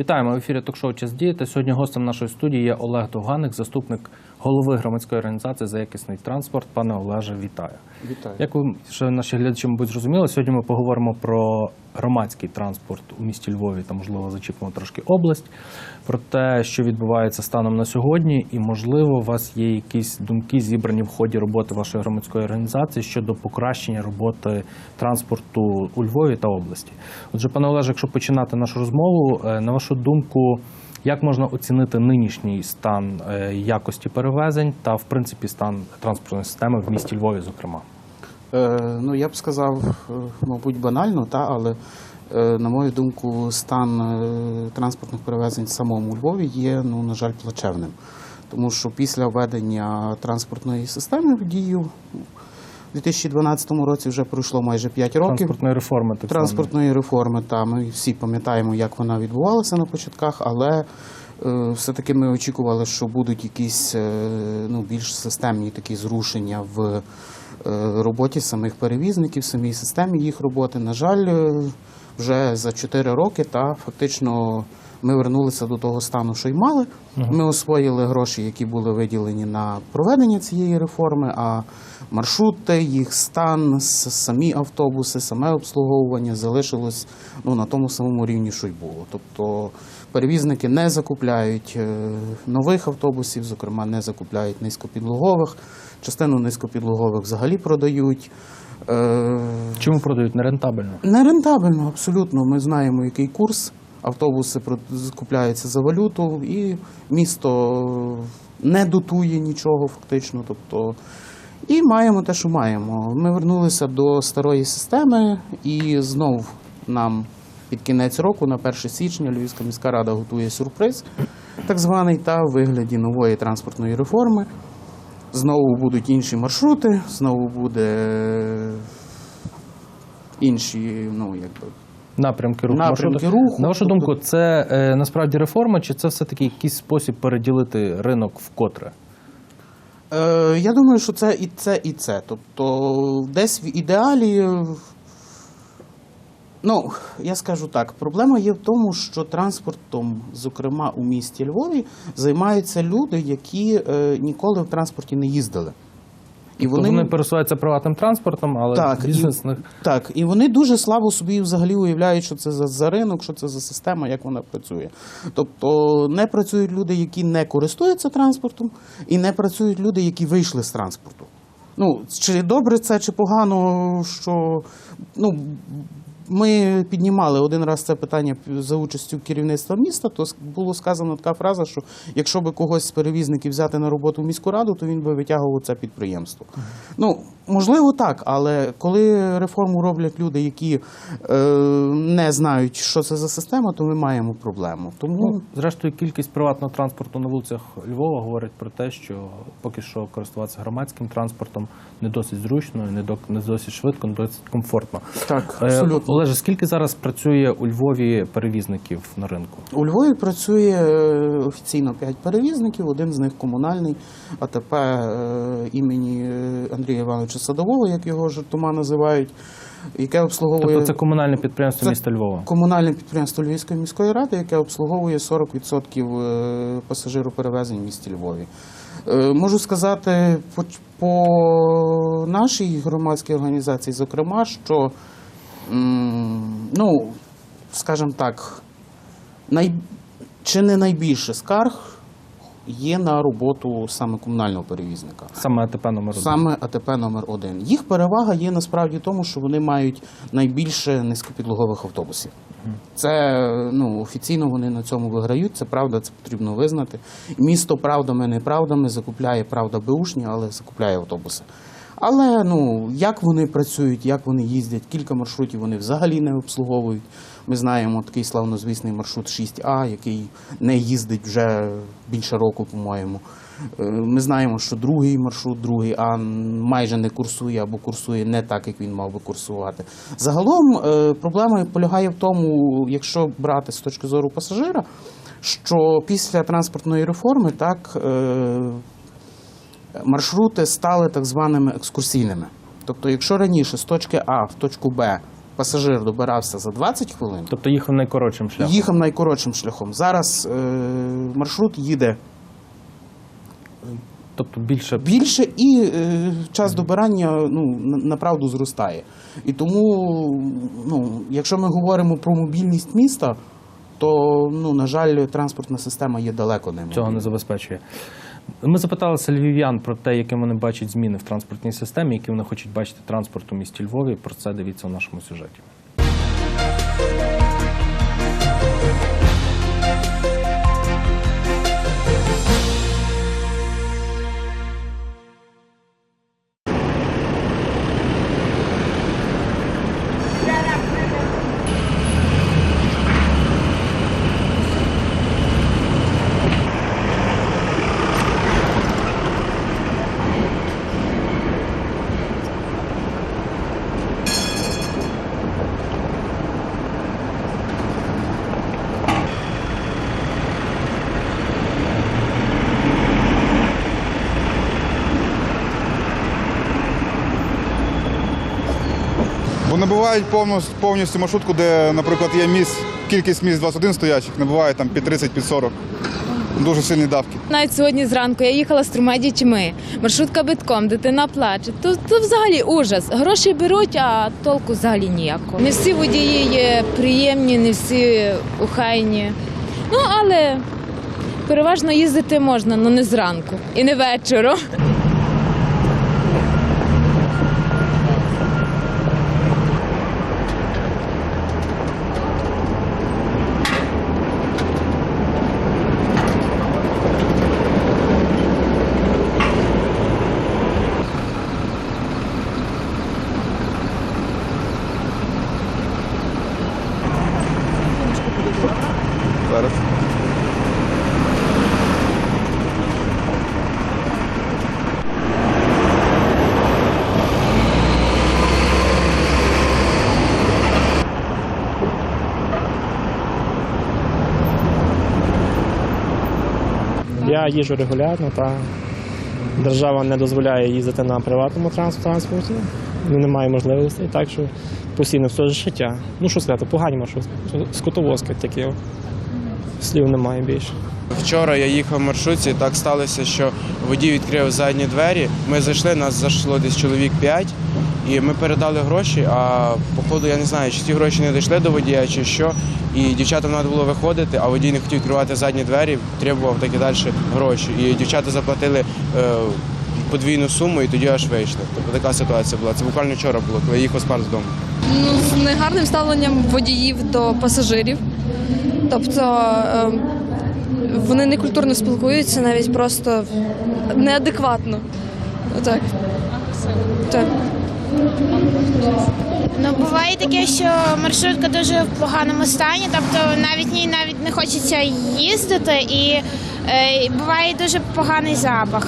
Вітаємо в ефірі ток-шоу Час діяти. Сьогодні гостем нашої студії є Олег Довганик, заступник голови громадської організації за якісний транспорт. Пане Олеже, вітаю. Вітаю. Як ви ще наші глядачі, мабуть, зрозуміли, сьогодні ми поговоримо про громадський транспорт у місті Львові та, можливо, зачіпимо трошки область, про те, що відбувається станом на сьогодні, і, можливо, у вас є якісь думки, зібрані в ході роботи вашої громадської організації щодо покращення роботи транспорту у Львові та області. Отже, пане Олеже, якщо починати нашу розмову, е, на вашу думку, як можна оцінити нинішній стан е, якості перевезень та, в принципі, стан транспортної системи в місті Львові, зокрема? Е, ну, я б сказав, е, мабуть, банально, та, але, е, на мою думку, стан транспортних перевезень в самому Львові є, ну, на жаль, плачевним. Тому що після введення транспортної системи в дію у 2012 році вже пройшло майже 5 років. Транспортної реформи так транспортної реформи. Та ми всі пам'ятаємо, як вона відбувалася на початках, але все-таки ми очікували, що будуть якісь е, ну, більш системні такі зрушення в е, роботі самих перевізників, самій системі їх роботи. На жаль, е, вже за 4 роки та фактично. Ми вернулися до того стану, що й мали. Ми освоїли гроші, які були виділені на проведення цієї реформи. А маршрути, їх стан, самі автобуси, саме обслуговування залишилось ну, на тому самому рівні, що й було. Тобто перевізники не закупляють е, нових автобусів, зокрема, не закупляють низькопідлогових. Частину низькопідлогових взагалі продають. Е, Чому продають нерентабельно? Нерентабельно, абсолютно. Ми знаємо, який курс. Автобуси купляються за валюту, і місто не дотує нічого фактично. Тобто, і маємо те, що маємо. Ми вернулися до старої системи, і знов нам під кінець року, на 1 січня, Львівська міська рада готує сюрприз, так званий, та в вигляді нової транспортної реформи. Знову будуть інші маршрути, знову буде інші, ну якби Напрямки руху. Напрямки руху, На вашу тобто- думку, це е, насправді реформа, чи це все-таки якийсь спосіб переділити ринок вкотре? Е, я думаю, що це і це, і це. Тобто, десь в ідеалі. Ну, я скажу так, проблема є в тому, що транспортом, зокрема у місті Львові, займаються люди, які е, ніколи в транспорті не їздили. І Вони, вони пересуваються приватним транспортом, але Так, бізнес і- Так, і вони дуже слабо собі взагалі уявляють, що це за, за ринок, що це за система, як вона працює. Тобто не працюють люди, які не користуються транспортом, і не працюють люди, які вийшли з транспорту. Ну, чи добре це, чи погано, що ну. Ми піднімали один раз це питання за участю керівництва міста, то було сказано така фраза, що якщо би когось з перевізників взяти на роботу в міську раду, то він би витягував це підприємство. Ну, можливо, так, але коли реформу роблять люди, які е, не знають, що це за система, то ми маємо проблему. Тому Ну, зрештою, кількість приватного транспорту на вулицях Львова говорить про те, що поки що користуватися громадським транспортом не досить зручно, не до- досить швидко, не досить комфортно. так, Е, абсолютно. Олеже, скільки зараз працює у Львові перевізників на ринку? У Львові працює е, офіційно 5 перевізників, один з них комунальний АТП е, імені е, Андрія Івановича Садового, як його жартома називають, яке обслуговує Тобто це комунальне підприємство Це міста Львова. комунальне підприємство Львівської міської ради, яке обслуговує 40% е, пасажироперевезень в місті Львові. Можу сказати по, нашій громадській організації, зокрема, що ну, скажімо так, най... чи не найбільше скарг є на роботу саме комунального перевізника. Саме АТП номер один. Саме АТП номер 1 Їх перевага є насправді в тому, що вони мають найбільше низькопідлогових автобусів. Це ну офіційно вони на цьому виграють. Це правда, це потрібно визнати. Місто правдами, неправдами закупляє правда беушні, але закупляє автобуси. Але ну як вони працюють, як вони їздять, кілька маршрутів вони взагалі не обслуговують. Ми знаємо такий славнозвісний маршрут 6А, який не їздить вже більше року, по-моєму. Е, Ми знаємо, що другий маршрут, другий А майже не курсує або курсує не так, як він мав би курсувати. Загалом е, проблема полягає в тому, якщо брати з точки зору пасажира, що після транспортної реформи так. Маршрути стали так званими екскурсійними. Тобто, якщо раніше з точки А в точку Б пасажир добирався за 20 хвилин, Тобто їхав найкоротшим шляхом. їхав найкоротшим шляхом. Зараз е, маршрут їде Тобто більше більше і е, час добирання ну, направду зростає. І тому, ну, якщо ми говоримо про мобільність міста, то, ну, на жаль, транспортна система є далеко не цього не забезпечує. Ми запиталися львів'ян про те, яким вони бачать зміни в транспортній системі, які вони хочуть бачити транспорт у місті Львові. Про це дивіться у нашому сюжеті. Набувають повністю, повністю маршрутку, де, наприклад, є місць, кількість місць 21 стоячих, набуває там під 30, під 40. Дуже сильні давки. Навіть сьогодні зранку я їхала з трьома дітьми. Маршрутка битком, дитина плаче. То, то взагалі ужас. Гроші беруть, а толку взагалі ніякого. Не всі водії є приємні, не всі ухайні. Ну, але переважно їздити можна, але не зранку і не вечором. Я їжджу регулярно, та держава не дозволяє їздити на приватному транспорті. Немає можливості, так що постійно все життя. Ну що сказати, погані маршрути. Скотовозки такі. Слів немає більше. Вчора я їхав в маршрутці, так сталося, що водій відкрив задні двері. Ми зайшли, нас зайшло десь чоловік 5, і ми передали гроші. А походу я не знаю, чи ті гроші не дійшли до водія, чи що. І дівчатам треба було виходити, а водій не хотів відкривати задні двері, требував так і далі гроші. І дівчата заплатили е, подвійну суму, і тоді аж вийшли. Тобто така ситуація була. Це буквально вчора було, коли я їхав з пар з дому. ну, з негарним ставленням водіїв до пасажирів. Тобто ем, вони некультурно спілкуються, навіть просто неадекватно. Отак. Так. Ну, буває таке, що маршрутка дуже в поганому стані, тобто навіть ній навіть не хочеться їздити, і е, буває дуже поганий запах.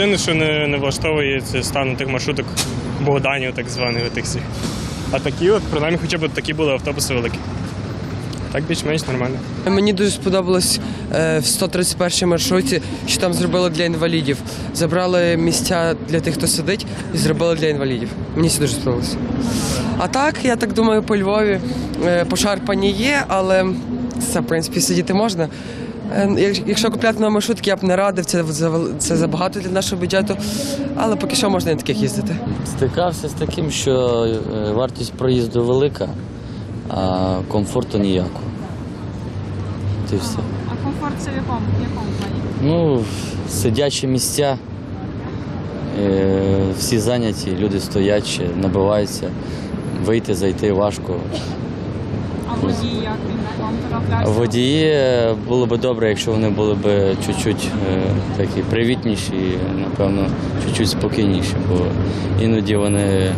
Єдине, що не, не влаштовує, це стан тих маршруток Богданів, так званих тих всіх. А такі, от, принаймні, хоча б такі були автобуси великі. Так більш-менш нормально. Мені дуже сподобалось е, в 131 маршруті, що там зробили для інвалідів. Забрали місця для тих, хто сидить, і зробили для інвалідів. Мені це дуже сподобалось. А так, я так думаю, по Львові е, пошарпані є, але це, в принципі, сидіти можна. Е, як- Якщо купляти на маршрутки, я б не радив, це, це забагато для нашого бюджету, але поки що можна і на таких їздити. Стикався з таким, що е, вартість проїзду велика, а комфорту ніякого. Ти все. А комфорт це в якому, в якому плані? Ну, сидячі місця, е, всі зайняті, люди стоять, набиваються. Вийти, зайти важко. А водій як він вам траплявся? Водії е, було б добре, якщо вони були б чуть-чуть е, такі привітніші, і, напевно, чуть-чуть спокійніші, бо іноді вони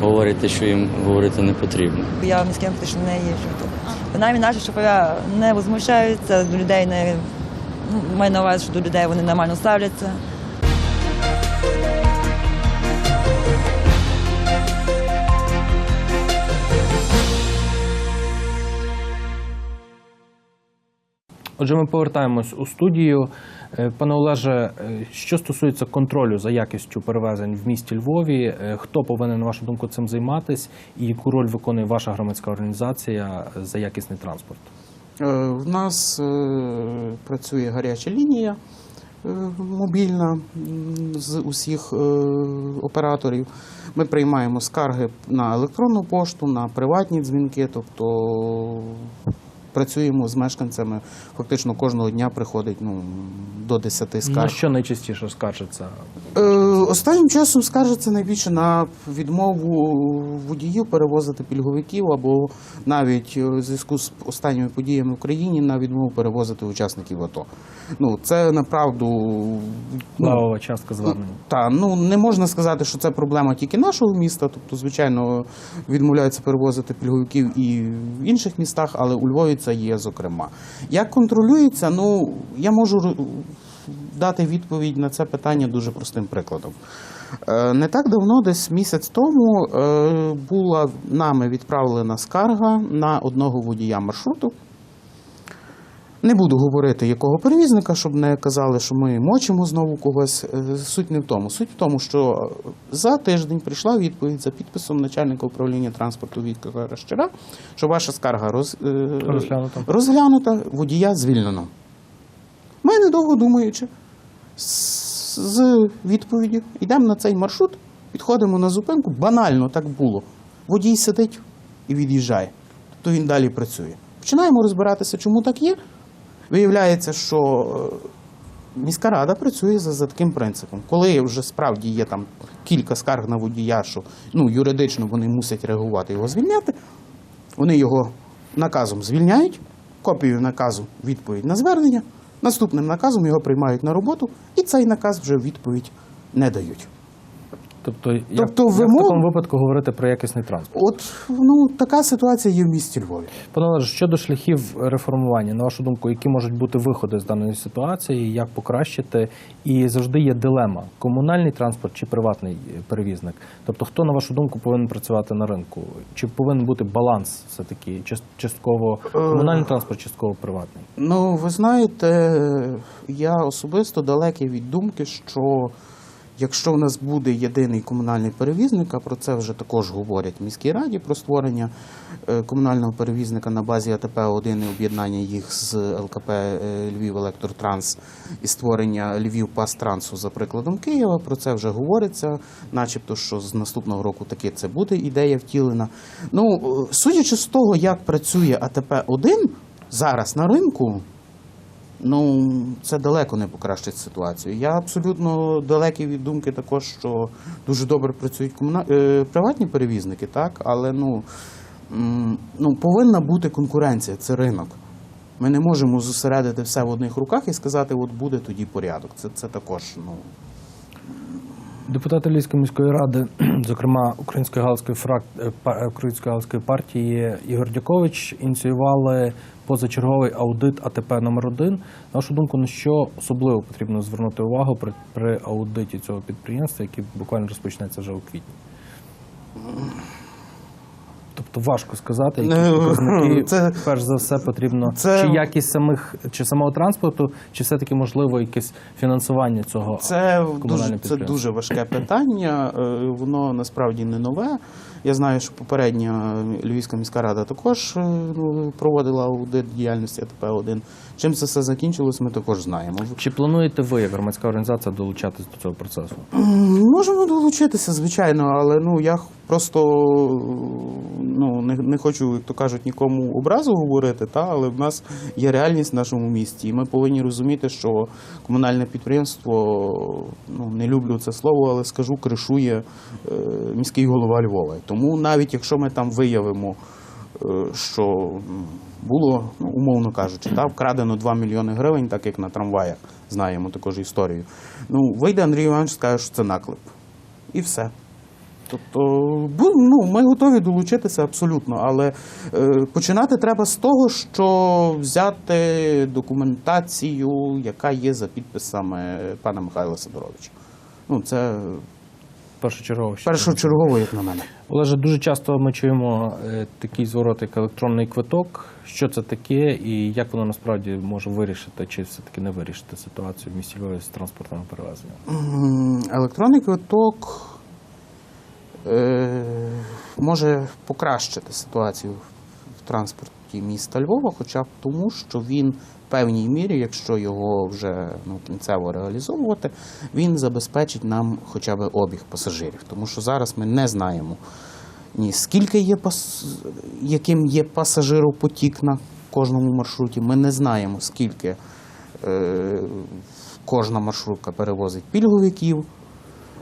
говорять те, що їм говорити не потрібно. Я в міському теж не їжджу. Принаймні наші шофера не возмущаються до людей, не ну, маю на увазі, що до людей вони нормально ставляться. Отже, ми повертаємось у студію. Е, Пане Олеже, е, що стосується контролю за якістю перевезень в місті Львові, е, хто повинен, на вашу думку, цим займатись, і яку роль виконує ваша громадська організація за якісний транспорт? В нас працює гаряча лінія мобільна з усіх операторів. Ми приймаємо скарги на електронну пошту, на приватні дзвінки, тобто працюємо з мешканцями. Фактично кожного дня приходить ну, до 10 На що найчастіше скаржиться? Е, Останнім часом скаржаться найбільше на відмову водіїв перевозити пільговиків або навіть е, в зв'язку з останніми подіями в Україні на відмову перевозити учасників АТО. Ну це направду ну, частка звернень. та ну не можна сказати, що це проблема тільки нашого міста. Тобто, звичайно, відмовляються перевозити пільговиків і в інших містах, але у Львові це є зокрема. Як контролюється, ну я можу дати відповідь на це питання дуже простим прикладом. Е, Не так давно, десь місяць тому, е, була нами відправлена скарга на одного водія маршруту. Не буду говорити, якого перевізника, щоб не казали, що ми мочимо знову когось. Е, Суть не в тому. Суть в тому, що за тиждень прийшла відповідь за підписом начальника управління транспорту Віктора Ращера, що ваша скарга роз, Розглянуто. розглянута, водія звільнено. Ми, недовго думаючи, з- відповіді йдемо на цей маршрут, підходимо на зупинку. Банально так було. Водій сидить і від'їжджає. Тобто він далі працює. Починаємо розбиратися, чому так є. Виявляється, що е, міська рада працює за, за таким принципом. Коли вже справді є там кілька скарг на водія, що ну, юридично вони мусять реагувати його звільняти, вони його наказом звільняють, копію наказу відповідь на звернення, наступним наказом його приймають на роботу, і цей наказ вже відповідь не дають. Тобто, як, Тобто як в такому випадку говорити про якісний транспорт? От ну така ситуація є в місті Львові. Пане Олеже, щодо шляхів реформування, на вашу думку, які можуть бути виходи з даної ситуації, як покращити? І завжди є дилема: комунальний транспорт чи приватний е, перевізник. Тобто, хто на вашу думку повинен працювати на ринку? Чи повинен бути баланс все таки част- частково комунальний транспорт, частково приватний? Ну, ви знаєте, я особисто далекий від думки, що якщо в нас буде єдиний комунальний перевізник, а про це вже також говорять в міській раді про створення е, комунального перевізника на базі АТП-1 і об'єднання їх з ЛКП е, Львів Електротранс і створення Львів Пастрансу за прикладом Києва. Про це вже говориться, начебто, що з наступного року таки це буде ідея втілена. Ну, е, судячи з того, як працює АТП-1 зараз на ринку, Ну, це далеко не покращить ситуацію. Я абсолютно далекий від думки також, що дуже добре працюють комуна... е, приватні перевізники, так, але ну, ну, повинна бути конкуренція, це ринок. Ми не можемо зосередити все в одних руках і сказати, от буде тоді порядок. Це, це також, ну. Депутати Львівської міської ради, зокрема Української галузької фрак... е, е, Української галузької партії Ігор Дякович, ініціювали позачерговий аудит АТП номер 1 На вашу думку, на що особливо потрібно звернути увагу при, при аудиті цього підприємства, який буквально розпочнеться вже у квітні? Тобто важко сказати, які Ну, показники це- перш за все потрібно це- чи якість самих чи самого транспорту, чи все таки можливо якесь фінансування цього Це комунального дуже, це дуже важке питання. е, Воно насправді не нове. Я знаю, що попередня Львівська міська рада також е, ну, проводила аудит діяльності АТП-1. Чим це все закінчилось, ми також знаємо. Чи плануєте ви, як громадська організація, долучатись до цього процесу? Можемо долучитися, звичайно, але ну я просто ну не, не хочу, як то кажуть, нікому образу говорити, та але в нас є реальність в нашому місті, і ми повинні розуміти, що комунальне підприємство, ну не люблю це слово, але скажу, кришує е, міський голова Львова. Тому навіть якщо ми там виявимо е, що було, ну, умовно кажучи, та, вкрадено 2 мільйони гривень, так як на трамваях, знаємо також історію. Ну, вийде Андрій Іванович, скаже, що це наклеп. І все. Тобто, ну, ми готові долучитися абсолютно, але е, починати треба з того, що взяти документацію, яка є за підписами пана Михайла Сидоровича. Ну, це Першочергово. першочергово, як на мене. Олеже, дуже часто ми чуємо е, такий зворот, як електронний квиток. Що це таке і як воно насправді може вирішити, чи все-таки не вирішити ситуацію в місті Львові з транспортним перевезенням? Електронний квиток може покращити ситуацію в транспорті міста Львова, хоча б тому, що він в певній мірі, якщо його вже ну, кінцево реалізовувати, він забезпечить нам хоча б обіг пасажирів. Тому що зараз ми не знаємо ні скільки є пас... яким є пасажиропотік на кожному маршруті. Ми не знаємо, скільки е, кожна маршрутка перевозить пільговиків.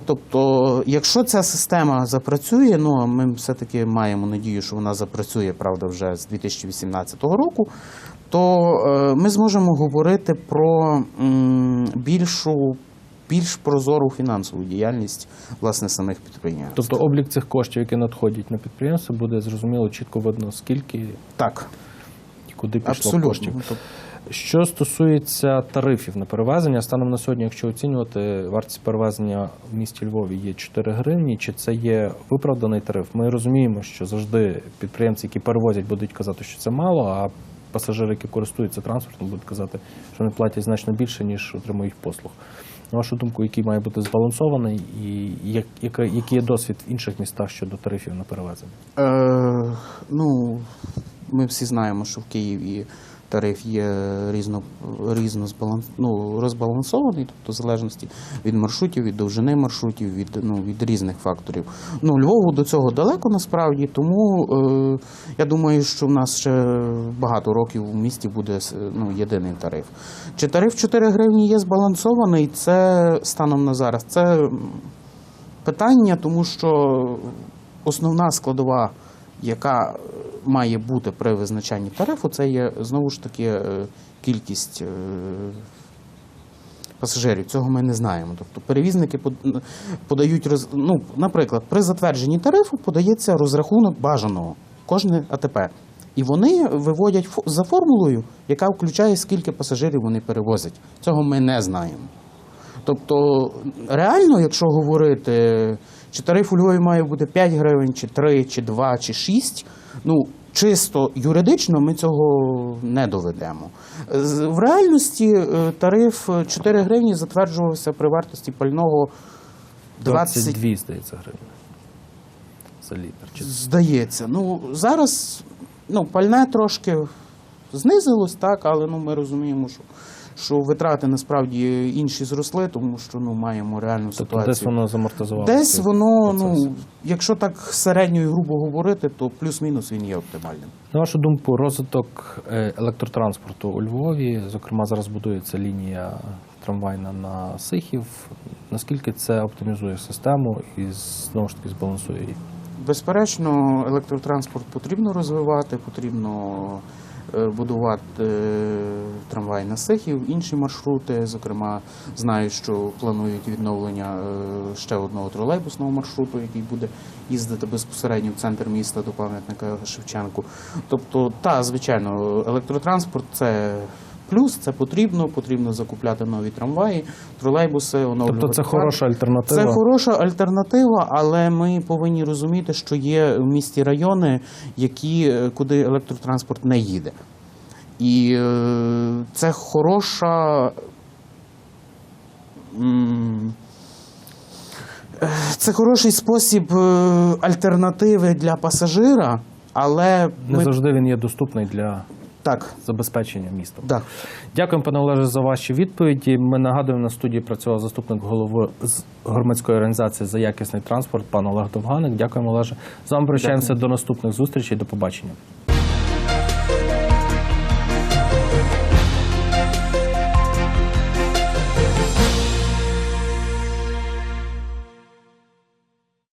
Тобто, якщо ця система запрацює, ну а ми все-таки маємо надію, що вона запрацює, правда, вже з 2018 року, то е, ми зможемо говорити про більшу, більш прозору фінансову діяльність власне самих підприємств. Тобто облік цих коштів, які надходять на підприємство, буде зрозуміло, чітко видно, скільки Так, і куди пішло абсолютно. коштів. Що стосується тарифів на перевезення, станом на сьогодні, якщо оцінювати вартість перевезення в місті Львові є 4 гривні, чи це є виправданий тариф? Ми розуміємо, що завжди підприємці, які перевозять, будуть казати, що це мало, а пасажири, які користуються транспортом, будуть казати, що вони платять значно більше, ніж отримують послуг. На вашу думку, який має бути збалансований, і як, який є досвід в інших містах щодо тарифів на перевезення? Е, ну, ми всі знаємо, що в Києві тариф є різно, різно збаланс, ну, розбалансований, тобто в залежності від маршрутів, від довжини маршрутів, від, ну, від різних факторів. Ну, Львову до цього далеко насправді, тому е, я думаю, що в нас ще багато років в місті буде ну, єдиний тариф. Чи тариф 4 гривні є збалансований? Це станом на зараз. Це питання, тому що основна складова, яка має бути при визначанні тарифу, це є знову ж таки е, кількість е, пасажирів. Цього ми не знаємо. Тобто перевізники подають ну, наприклад, при затвердженні тарифу подається розрахунок бажаного кожне АТП. І вони виводять за формулою, яка включає, скільки пасажирів вони перевозять. Цього ми не знаємо. Тобто, реально, якщо говорити, чи тариф у Львові має бути 5 гривень, чи 3, чи 2, чи 6, ну, чисто юридично ми цього не доведемо. В реальності е, тариф 4 гривні затверджувався при вартості пального 20, 22, здається, гривень за літр. Чи Здається. Ну, зараз ну, пальне трошки знизилось, так, але ну, ми розуміємо, що, що витрати насправді інші зросли, тому що ну, маємо реальну Тобто ситуацію. десь воно замортизувалося. Десь воно, процес. ну, якщо так середньо і грубо говорити, то плюс-мінус він є оптимальним. На вашу думку, розвиток е, електротранспорту у Львові, зокрема, зараз будується лінія трамвайна на Сихів. Наскільки це оптимізує систему і знову ж таки збалансує її? Безперечно, електротранспорт потрібно розвивати, потрібно будувати е, трамвай на Сихів, інші маршрути. Зокрема, знаю, що планують відновлення е, ще одного тролейбусного маршруту, який буде їздити безпосередньо в центр міста до пам'ятника Шевченку. Тобто, та, звичайно, електротранспорт це. Плюс це потрібно, потрібно закупляти нові трамваї, тролейбуси, оновлювати. Тобто це хороша альтернатива. Це хороша альтернатива, але ми повинні розуміти, що є в місті райони, які, е, куди електротранспорт не їде. І е, це хороша. е, Це хороший спосіб альтернативи для пасажира, але Не ми завжди він є доступний для так, забезпечення містом. так. Дякуємо, пане Олеже, за ваші відповіді. Ми нагадуємо, на студії працював заступник голови з громадської організації за якісний транспорт, пан Олег Довганик. Дякуємо, Олеже. З вами прощаємося до наступних зустрічей. До побачення.